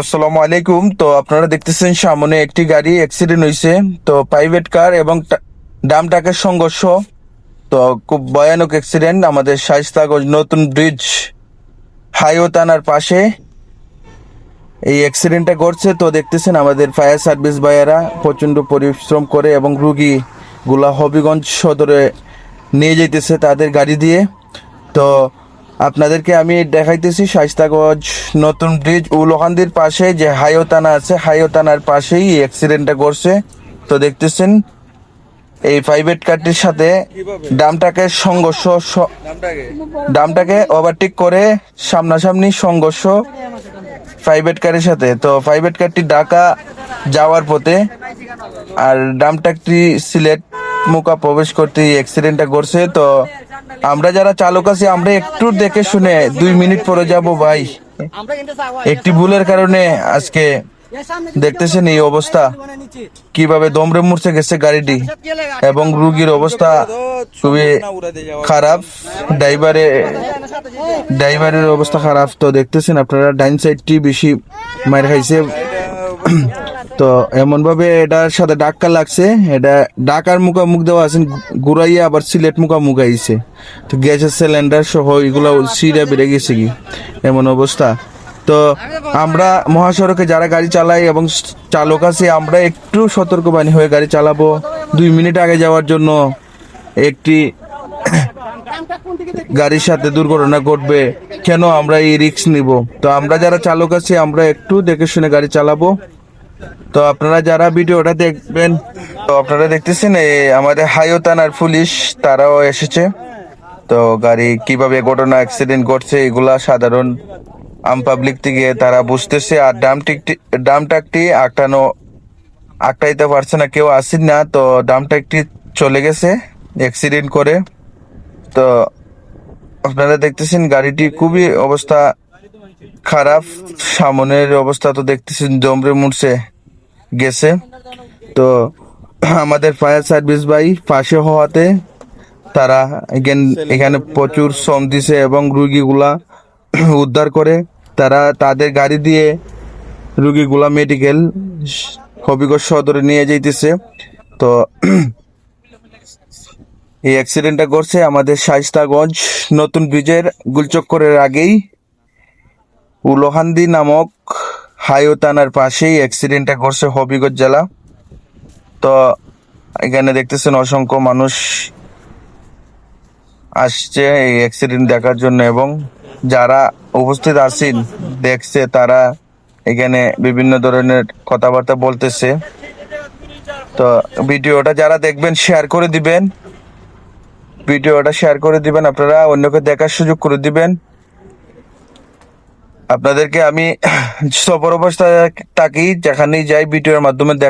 আসসালামু আলাইকুম। তো আপনারা দেখতেছেন সামনে একটি গাড়ি অ্যাক্সিডেন্ট হয়েছে তো প্রাইভেট কার এবং ডাম ট্রাকের সংঘর্ষ। তো খুব ভয়ানক অ্যাক্সিডেন্ট আমাদের শাইস্তাগঞ্জ নতুন ব্রিজ হাইও থানার পাশে। এই অ্যাক্সিডেন্টটা ঘটছে। তো দেখতেছেন আমাদের ফায়ার সার্ভিস ভাইয়েরা প্রচণ্ড পরিশ্রম করে এবং রুগী গুলা হবিগঞ্জ সদরে নিয়ে যাইতেছে তাদের গাড়ি দিয়ে। তো আপনাদেরকে আমি দেখাইতেছি শাইস্তাগঞ্জ নতুন ব্রিজ উলহান্দির পাশে যে হাইও থানা আছে হাইও থানার পাশেই অ্যাক্সিডেন্টটা ঘটছে। তো দেখতেছেন, এই প্রাইভেট কারটির সাথে ডামটাকে সংঘর্ষ ডামটাকে ওভারটেক করে সামনাসামনি সংঘর্ষ প্রাইভেট কারের সাথে। তো প্রাইভেট কারটি ঢাকা যাওয়ার পথে আর ডামটাকটি সিলেট মুকা প্রবেশ করতে অ্যাক্সিডেন্টটা করছে তো আমরা যারা চালক আছি, আমরা একটু দেখে শুনে দুই মিনিট পরে যাব ভাই। একটি ভুলের কারণে আজকে দেখতেছেন এই অবস্থা। কীভাবে দমরে মুড়ছে গেছে গাড়িটি এবং রুগীর অবস্থা খুবই খারাপ। ড্রাইভারে, ড্রাইভারের অবস্থা খারাপ। তো দেখতেছেন আপনারা, ডাইন সাইডটি বেশি মার খাইছে। তো এমন ভাবে এটার সাথে ডাক্কা লাগছে। এটা ডাকার মুখা মুখ দেওয়া আছে ঘুরাইয়া আবার সিলেট মুখা মুখ আইছে। তো গ্যাসের সিলিন্ডার সহ এগুলো সিরা বেড়ে গেছে কি? এমন অবস্থা। তো আমরা মহাসড়কে যারা গাড়ি চালাই এবং চালক আছে আমরা একটু সতর্কবাণী হয়ে গাড়ি চালাবো। দুই মিনিট আগে যাওয়ার জন্য একটি গাড়ির সাথে দুর্ঘটনা ঘটবে। কেন আমরা এই রিক্স নিব? তো আমরা যারা চালক আছি আমরা একটু দেখে শুনে গাড়ি চালাবো। তো আপনারা যারা ভিডিওটা দেখবেন, তো আপনারা দেখতেছেন এই আমাদের হাইও থানার পুলিশ, তারাও এসেছে। তো গাড়ি কীভাবে ঘটনা অ্যাক্সিডেন্ট ঘটছে, এগুলা সাধারণ আম পাবলিক থেকে তারা বুঝতেছে। আর ডাম টিকটি ডাম টাকটি আটটানো আটটাইতে পারছে না, কেউ আসেন না। তো ডাম টাকটি চলে গেছে অ্যাক্সিডেন্ট করে। তো আপনারা দেখতেছেন গাড়িটি খুবই অবস্থা খারাপ, সামনের অবস্থা তো দেখতেছেন, জমরে মুড়ছে, গেছে। তো আমাদের ফায়ার সার্ভিস ভাই পাশে হওয়াতে তারা এখান- এখানে প্রচুর শ্রম দিছে এবং রুগীগুলা উদ্ধার করে, তারা তাদের গাড়ি দিয়ে রুগীগুলা মেডিকেল হবিগঞ্জ সদরে নিয়ে যাইতেছে। তো এই অ্যাক্সিডেন্টটা করছে আমাদের শাইস্তাগঞ্জ নতুন ব্রিজের গুলচক্করের আগেই। উলোহান্দি নামক হাইও থানার পাশেই অ্যাক্সিডেন্টটা ঘটছে হবিগঞ্জ জেলা। তো এখানে দেখতেছেন অসংখ্য মানুষ আসছে এই অ্যাক্সিডেন্ট দেখার জন্য এবং যারা উপস্থিত আছেন, দেখছে তারা এখানে বিভিন্ন ধরনের কথাবার্তা বলতেছে। তো ভিডিওটা যারা দেখবেন শেয়ার করে দিবেন। ভিডিওটা শেয়ার করে দিবেন, আপনারা অন্যকে দেখার সুযোগ করে দিবেন। আপনাদেরকে আমি সফর অবস্থায় থাকি যেখানেই যাই ভিডিওর মাধ্যমে দেখ